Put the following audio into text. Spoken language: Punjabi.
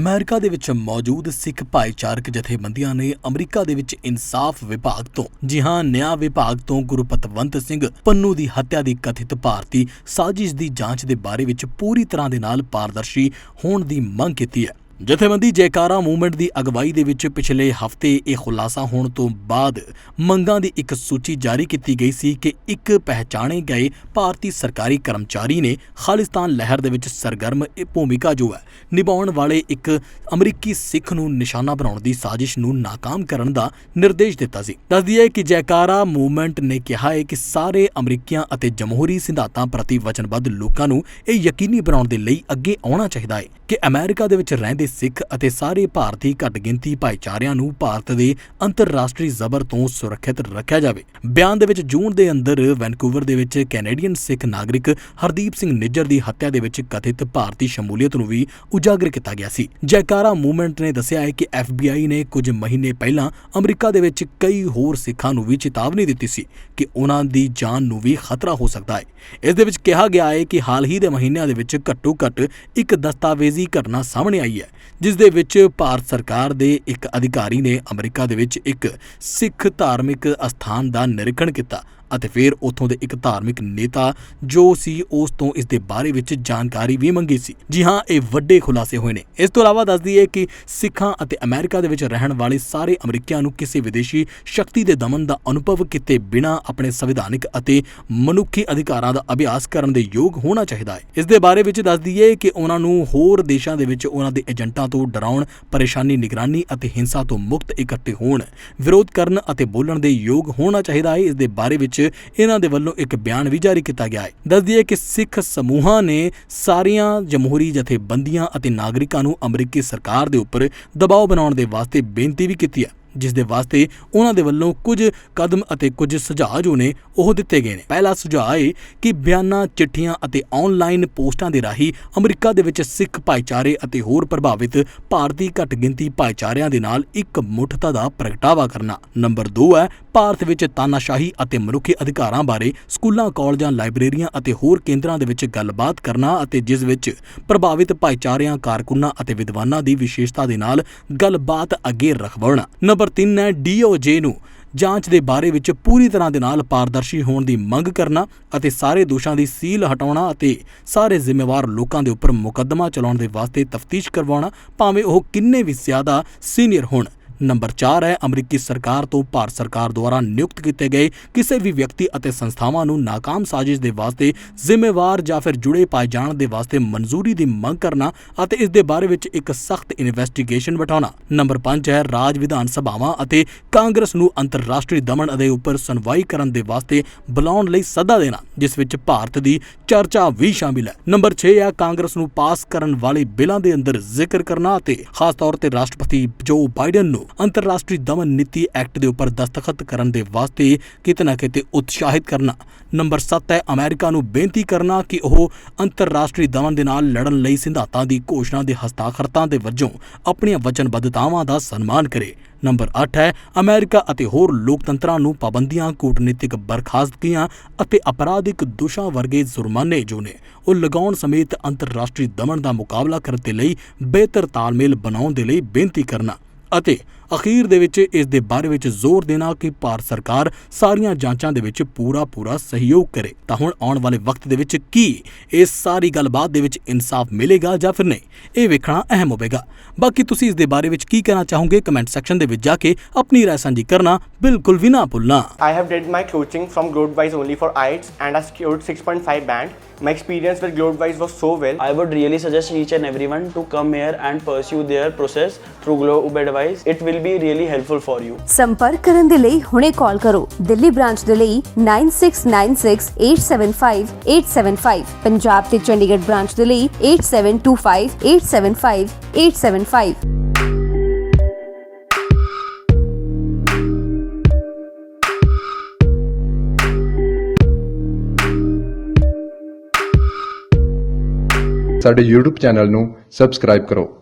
ਅਮਰੀਕਾ ਦੇ ਵਿੱਚ ਮੌਜੂਦ ਸਿੱਖ ਭਾਈਚਾਰਕ ਜਥੇਬੰਦੀਆਂ ਨੇ ਅਮਰੀਕਾ ਦੇ ਵਿੱਚ ਇਨਸਾਫ ਵਿਭਾਗ ਤੋਂ, ਜੀ ਹਾਂ, ਨਿਆਂ ਵਿਭਾਗ ਤੋਂ ਗੁਰਪਤਵੰਤ ਸਿੰਘ ਪੰਨੂ ਦੀ ਹੱਤਿਆ ਦੀ ਕਥਿਤ ਭਾਰਤੀ ਸਾਜ਼ਿਸ਼ ਦੀ ਜਾਂਚ ਦੇ ਬਾਰੇ ਵਿੱਚ ਪੂਰੀ ਤਰ੍ਹਾਂ ਦੇ ਨਾਲ ਪਾਰਦਰਸ਼ੀ ਹੋਣ ਦੀ ਮੰਗ ਕੀਤੀ ਹੈ। ਜਥੇਬੰਦੀ ਜੈਕਾਰਾ ਮੂਵਮੈਂਟ ਦੀ ਅਗਵਾਈ ਦੇ ਵਿੱਚ ਪਿਛਲੇ ਹਫ਼ਤੇ ਇਹ ਖੁਲਾਸਾ ਹੋਣ ਤੋਂ ਬਾਅਦ ਮੰਗਾਂ ਦੀ ਇੱਕ ਸੂਚੀ ਜਾਰੀ ਕੀਤੀ ਗਈ ਸੀ ਕਿ ਇੱਕ ਪਹਿਚਾਣੇ ਗਏ ਭਾਰਤੀ ਸਰਕਾਰੀ ਕਰਮਚਾਰੀ ਨੇ ਖਾਲਿਸਤਾਨ ਲਹਿਰ ਦੇ ਵਿੱਚ ਸਰਗਰਮ ਇਹ ਭੂਮਿਕਾ ਜੋ ਹੈ, ਨਿਭਾਉਣ ਵਾਲੇ ਇੱਕ ਅਮਰੀਕੀ ਸਿੱਖ ਨੂੰ ਨਿਸ਼ਾਨਾ ਬਣਾਉਣ ਦੀ ਸਾਜ਼ਿਸ਼ ਨੂੰ ਨਾਕਾਮ ਕਰਨ ਦਾ ਨਿਰਦੇਸ਼ ਦਿੱਤਾ ਸੀ। ਦੱਸ ਦਈਏ ਕਿ ਜੈਕਾਰਾ ਮੂਵਮੈਂਟ ਨੇ ਕਿਹਾ ਹੈ ਕਿ ਸਾਰੇ ਅਮਰੀਕੀਆਂ ਅਤੇ ਜਮਹੂਰੀ ਸਿਧਾਂਤਾਂ ਪ੍ਰਤੀ ਵਚਨਬੱਧ ਲੋਕਾਂ ਨੂੰ ਇਹ ਯਕੀਨੀ ਬਣਾਉਣ ਦੇ ਲਈ ਅੱਗੇ ਆਉਣਾ ਚਾਹੀਦਾ ਹੈ ਕਿ ਅਮਰੀਕਾ ਦੇ ਵਿੱਚ ਰਹਿੰਦੇ ਸਿੱਖ ਅਤੇ ਸਾਰੇ ਭਾਰਤੀ ਘੱਟ ਗਿਣਤੀ ਭਾਈਚਾਰਿਆਂ ਨੂੰ ਭਾਰਤ ਦੇ ਅੰਤਰਰਾਸ਼ਟਰੀ ਜ਼ਬਰ ਤੋਂ ਸੁਰੱਖਿਅਤ ਰੱਖਿਆ ਜਾਵੇ। ਬਿਆਨ ਦੇ ਵਿੱਚ ਜੂਨ ਦੇ ਅੰਦਰ ਵੈਨਕੂਵਰ ਦੇ ਵਿੱਚ ਕੈਨੇਡੀਅਨ ਸਿੱਖ ਨਾਗਰਿਕ ਹਰਦੀਪ ਸਿੰਘ ਨਿੱਜਰ ਦੀ ਹੱਤਿਆ ਦੇ ਵਿੱਚ ਕਥਿਤ ਭਾਰਤੀ ਸ਼ਮੂਲੀਅਤ ਨੂੰ ਵੀ ਉਜਾਗਰ ਕੀਤਾ ਗਿਆ ਸੀ। ਜੈਕਾਰਾ ਮੂਵਮੈਂਟ ਨੇ ਦੱਸਿਆ ਹੈ ਕਿ FBI ਨੇ ਕੁਝ ਮਹੀਨੇ ਪਹਿਲਾਂ ਅਮਰੀਕਾ ਦੇ ਵਿੱਚ ਕਈ ਹੋਰ ਸਿੱਖਾਂ ਨੂੰ ਵੀ ਚੇਤਾਵਨੀ ਦਿੱਤੀ ਸੀ ਕਿ ਉਹਨਾਂ ਦੀ ਜਾਨ ਨੂੰ ਵੀ ਖਤਰਾ ਹੋ ਸਕਦਾ ਹੈ। ਇਸ ਦੇ ਵਿੱਚ ਕਿਹਾ ਗਿਆ ਹੈ ਕਿ ਹਾਲ ਹੀ ਦੇ ਮਹੀਨਿਆਂ ਦੇ ਵਿੱਚ ਘੱਟੋ ਘੱਟ ਇੱਕ ਦਸਤਾਵੇਜ਼ੀ ਘਟਨਾ ਸਾਹਮਣੇ ਆਈ ਹੈ। ਜਿਸ ਦੇ ਵਿੱਚ ਭਾਰਤ ਸਰਕਾਰ ਦੇ ਇੱਕ ਅਧਿਕਾਰੀ ਨੇ ਅਮਰੀਕਾ ਦੇ ਵਿੱਚ ਇੱਕ ਸਿੱਖ ਧਾਰਮਿਕ ਅਸਥਾਨ ਦਾ ਨਿਰੀਖਣ ਕੀਤਾ। ਅਤੇ ਫਿਰ ਉੱਥੋਂ ਦੇ ਇੱਕ ਧਾਰਮਿਕ ਨੇਤਾ ਜੋ ਸੀ, ਉਸ ਤੋਂ ਇਸ ਦੇ ਬਾਰੇ ਵਿੱਚ ਜਾਣਕਾਰੀ ਵੀ ਮੰਗੀ ਸੀ। ਜੀ ਹਾਂ, ਇਹ ਵੱਡੇ ਖੁਲਾਸੇ ਹੋਏ ਨੇ। ਇਸ ਤੋਂ ਇਲਾਵਾ ਦੱਸ ਦਈਏ ਕਿ ਸਿੱਖਾਂ ਅਤੇ ਅਮਰੀਕਾ ਦੇ ਵਿੱਚ ਰਹਿਣ ਵਾਲੇ ਸਾਰੇ ਅਮਰੀਕੀਆਂ ਨੂੰ ਕਿਸੇ ਵਿਦੇਸ਼ੀ ਸ਼ਕਤੀ ਦੇ ਦਮਨ ਦਾ ਅਨੁਭਵ ਕੀਤੇ ਬਿਨਾਂ ਆਪਣੇ ਸੰਵਿਧਾਨਿਕ ਅਤੇ ਮਨੁੱਖੀ ਅਧਿਕਾਰਾਂ ਦਾ ਅਭਿਆਸ ਕਰਨ ਦੇ ਯੋਗ ਹੋਣਾ ਚਾਹੀਦਾ ਹੈ। ਇਸ ਦੇ ਬਾਰੇ ਵਿੱਚ ਦੱਸ ਦਈਏ ਕਿ ਉਹਨਾਂ ਨੂੰ ਹੋਰ ਦੇਸ਼ਾਂ ਦੇ ਵਿੱਚ ਉਹਨਾਂ ਦੇ ਏਜੰਟਾਂ ਤੋਂ ਡਰਾਉਣ, ਪਰੇਸ਼ਾਨੀ ਨਿਗਰਾਨੀ ਅਤੇ ਹਿੰਸਾ ਤੋਂ ਮੁਕਤ ਇਕੱਠੇ ਹੋਣ, ਵਿਰੋਧ ਕਰਨ ਅਤੇ ਬੋਲਣ ਦੇ ਯੋਗ ਹੋਣਾ ਚਾਹੀਦਾ ਹੈ। ਇਸ ਦੇ ਬਾਰੇ ਵਿੱਚ ਇਹਨਾਂ ਦੇ ਵੱਲੋਂ ਇੱਕ ਬਿਆਨ ਵੀ ਜਾਰੀ ਕੀਤਾ ਗਿਆ ਹੈ। ਦੱਸ ਦਈਏ ਕਿ ਸਿੱਖ ਸਮੂਹਾਂ ਨੇ ਸਾਰੀਆਂ ਜਮਹੂਰੀ ਜਥੇਬੰਦੀਆਂ ਅਤੇ ਨਾਗਰਿਕਾਂ ਨੂੰ ਅਮਰੀਕੀ ਸਰਕਾਰ ਦੇ ਉੱਪਰ ਦਬਾਅ ਬਣਾਉਣ ਦੇ ਵਾਸਤੇ ਬੇਨਤੀ ਵੀ ਕੀਤੀ ਹੈ। ਜਿਸ ਦੇ ਵਾਸਤੇ ਉਹਨਾਂ ਦੇ ਵੱਲੋਂ ਕੁਝ ਕਦਮ ਅਤੇ ਕੁਝ ਸੁਝਾਅ ਜੋ ਨੇ ਉਹ ਦਿੱਤੇ ਗਏ ਨੇ। ਪਹਿਲਾ ਸੁਝਾਅ ਹੈ ਕਿ ਬਿਆਨਾਂ, ਚਿੱਠੀਆਂ ਅਤੇ ਆਨਲਾਈਨ ਪੋਸਟਾਂ ਦੇ ਰਾਹੀਂ ਅਮਰੀਕਾ ਦੇ ਵਿੱਚ ਸਿੱਖ ਭਾਈਚਾਰੇ ਅਤੇ ਹੋਰ ਪ੍ਰਭਾਵਿਤ ਭਾਰਤੀ ਘੱਟ ਗਿਣਤੀ ਭਾਈਚਾਰਿਆਂ ਦੇ ਨਾਲ ਇੱਕ ਮੁੱਠਤਾ ਦਾ ਪ੍ਰਗਟਾਵਾ ਕਰਨਾ। ਨੰਬਰ 2 ਹੈ, ਭਾਰਤ ਵਿੱਚ ਤਾਨਾਸ਼ਾਹੀ ਅਤੇ ਮਨੁੱਖੀ ਅਧਿਕਾਰਾਂ ਬਾਰੇ ਸਕੂਲਾਂ, ਕਾਲਜਾਂ, ਲਾਇਬ੍ਰੇਰੀਆਂ ਅਤੇ ਹੋਰ ਕੇਂਦਰਾਂ ਦੇ ਵਿੱਚ ਗੱਲਬਾਤ ਕਰਨਾ ਅਤੇ ਜਿਸ ਵਿੱਚ ਪ੍ਰਭਾਵਿਤ ਭਾਈਚਾਰਿਆਂ, ਕਾਰਕੁਨਾਂ ਅਤੇ ਵਿਦਵਾਨਾਂ ਦੀ ਵਿਸ਼ੇਸ਼ਤਾ ਦੇ ਨਾਲ ਗੱਲਬਾਤ ਅੱਗੇ ਰਖਵਾਉਣਾ। ਨੰਬਰ 3 ਹੈ ਡੀਓਜੇ ਨੂੰ। ਜਾਂਚ ਦੇ ਬਾਰੇ ਵਿੱਚ ਪੂਰੀ ਤਰ੍ਹਾਂ ਦੇ ਨਾਲ ਪਾਰਦਰਸ਼ੀ ਹੋਣ ਦੀ ਮੰਗ ਕਰਨਾ ਅਤੇ ਸਾਰੇ ਦੋਸ਼ਾਂ ਦੀ ਸੀਲ ਹਟਾਉਣਾ ਅਤੇ ਸਾਰੇ ਜ਼ਿੰਮੇਵਾਰ ਲੋਕਾਂ ਦੇ ਉੱਪਰ ਮੁਕੱਦਮਾ ਚਲਾਉਣ ਦੇ ਵਾਸਤੇ ਤਫਤੀਸ਼ ਕਰਵਾਉਣਾ, ਭਾਵੇਂ ਉਹ ਕਿੰਨੇ ਵੀ ਜ਼ਿਆਦਾ ਸੀਨੀਅਰ ਹੋਣ। ਨੰਬਰ 4 ਹੈ, ਅਮਰੀਕੀ ਸਰਕਾਰ ਤੋਂ ਭਾਰਤ ਸਰਕਾਰ ਦੁਆਰਾ ਨਿਯੁਕਤ ਕੀਤੇ ਗਏ ਕਿਸੇ ਵੀ ਵਿਅਕਤੀ ਅਤੇ ਸੰਸਥਾਵਾਂ ਨੂੰ ਨਾਕਾਮ ਸਾਜ਼ਿਸ਼ ਦੇ ਵਾਸਤੇ ਜ਼ਿੰਮੇਵਾਰ ਜਾਂ ਫਿਰ ਜੁੜੇ ਪਾਏ ਜਾਣ ਦੇ ਵਾਸਤੇ ਮਨਜ਼ੂਰੀ ਦੀ ਮੰਗ ਕਰਨਾ ਅਤੇ ਇਸ ਦੇ ਬਾਰੇ ਵਿੱਚ ਇੱਕ ਸਖਤ ਇਨਵੈਸਟੀਗੇਸ਼ਨ ਬਿਠਾਉਣਾ। ਨੰਬਰ 5 ਹੈ, ਰਾਜ ਵਿਧਾਨ ਸਭਾਵਾਂ ਅਤੇ ਕਾਂਗਰਸ ਨੂੰ ਅੰਤਰਰਾਸ਼ਟਰੀ ਦਮਨ ਅਤੇ ਉੱਪਰ ਸੁਣਵਾਈ ਕਰਨ ਦੇ ਵਾਸਤੇ ਬੁਲਾਉਣ ਲਈ ਸੱਦਾ ਦੇਣਾ, ਜਿਸ ਵਿੱਚ ਭਾਰਤ ਦੀ ਚਰਚਾ ਵੀ ਸ਼ਾਮਿਲ ਹੈ। ਨੰਬਰ 6 ਹੈ, ਕਾਂਗਰਸ ਨੂੰ ਪਾਸ ਕਰਨ ਵਾਲੇ ਬਿੱਲਾਂ ਦੇ ਅੰਦਰ ਜ਼ਿਕਰ ਕਰਨਾ ਅਤੇ ਖਾਸ ਤੌਰ ਤੇ ਰਾਸ਼ਟਰਪਤੀ ਜੋ ਬਾਈਡਨ ਨੂੰ ਅੰਤਰਰਾਸ਼ਟਰੀ ਦਮਨ ਨੀਤੀ ਐਕਟ ਦੇ ਉੱਪਰ ਦਸਤਖਤ ਕਰਨ ਦੇ ਵਾਸਤੇ ਕਿਤੇ ਨਾ ਕਿਤੇ ਉਤਸ਼ਾਹਿਤ ਕਰਨਾ। ਨੰਬਰ 7 ਹੈ, ਅਮਰੀਕਾ ਨੂੰ ਬੇਨਤੀ ਕਰਨਾ ਕਿ ਉਹ ਅੰਤਰਰਾਸ਼ਟਰੀ ਦਮਨ ਦੇ ਨਾਲ ਲੜਨ ਲਈ ਸਿਧਾਂਤਾਂ ਦੀ ਘੋਸ਼ਣਾ ਦੇ ਹਸਤਾਖਰਤਾਂ ਦੇ ਵਜੋਂ ਆਪਣੀਆਂ ਵਚਨਬੱਧਤਾਵਾਂ ਦਾ ਸਨਮਾਨ ਕਰੇ। ਨੰਬਰ 8 ਹੈ, ਅਮਰੀਕਾ ਅਤੇ ਹੋਰ ਲੋਕਤੰਤਰਾਂ ਨੂੰ ਪਾਬੰਦੀਆਂ, ਕੂਟਨੀਤਿਕ ਬਰਖਾਸਤਗੀਆਂ ਅਤੇ ਅਪਰਾਧਿਕ ਦੋਸ਼ਾਂ ਵਰਗੇ ਜੁਰਮਾਨੇ ਜੋ ਨੇ ਉਹ ਲਗਾਉਣ ਸਮੇਤ ਅੰਤਰਰਾਸ਼ਟਰੀ ਦਮਨ ਦਾ ਮੁਕਾਬਲਾ ਕਰਨ ਦੇ ਲਈ ਬਿਹਤਰ ਤਾਲਮੇਲ ਬਣਾਉਣ ਦੇ ਲਈ ਬੇਨਤੀ ਕਰਨਾ ਅਤੇ ਅਖੀਰ ਦੇ ਵਿੱਚ ਇਸ ਦੇ ਬਾਰੇ ਵਿੱਚ ਜ਼ੋਰ ਦੇਣਾ ਕਿ ਭਾਰਤ ਸਰਕਾਰ ਸਾਰੀਆਂ ਜਾਂਚਾਂ ਦੇ ਵਿੱਚ ਪੂਰਾ ਪੂਰਾ ਸਹਿਯੋਗ ਕਰੇ ਤਾਂ ਹੁਣ ਆਉਣ ਵਾਲੇ ਵਕਤ ਦੇ ਵਿੱਚ ਕੀ ਇਸ ਸਾਰੀ ਗੱਲਬਾਤ ਦੇ ਵਿੱਚ ਇਨਸਾਫ ਮਿਲੇਗਾ ਜਾਂ ਫਿਰ ਨਹੀਂ ਇਹ ਵੇਖਣਾ ਅਹਿਮ ਹੋਵੇਗਾ ਬਾਕੀ ਤੁਸੀਂ ਇਸ ਦੇ ਬਾਰੇ ਵਿੱਚ ਕੀ ਕਹਿਣਾ ਚਾਹੋਗੇ ਕਮੈਂਟ ਸੈਕਸ਼ਨ ਦੇ ਵਿੱਚ ਜਾ ਕੇ ਆਪਣੀ ਰਾਏ ਸਾਂਝੀ ਕਰਨਾ ਬਿਲਕੁਲ ਵੀ ਨਾ ਭੁੱਲਣਾ I have did my coaching from Globewise only for IELTS and I scored 6.5 band. My experience with Globewise was so well. I would really suggest each and everyone to come here and pursue their process through Globe Advice. It will be really helpful for you. ਸੰਪਰਕ ਕਰਨ ਦੇ ਲਈ ਹੁਣੇ ਕਾਲ ਕਰੋ ਦਿੱਲੀ ਬ੍ਰਾਂਚ ਦੇ ਲਈ 9696875875 ਪੰਜਾਬ ਤੇ ਚੰਡੀਗੜ੍ਹ ਬ੍ਰਾਂਚ ਦੇ ਲਈ 8725875875 ਸਾਡੇ YouTube ਚੈਨਲ ਨੂੰ ਸਬਸਕ੍ਰਾਈਬ ਕਰੋ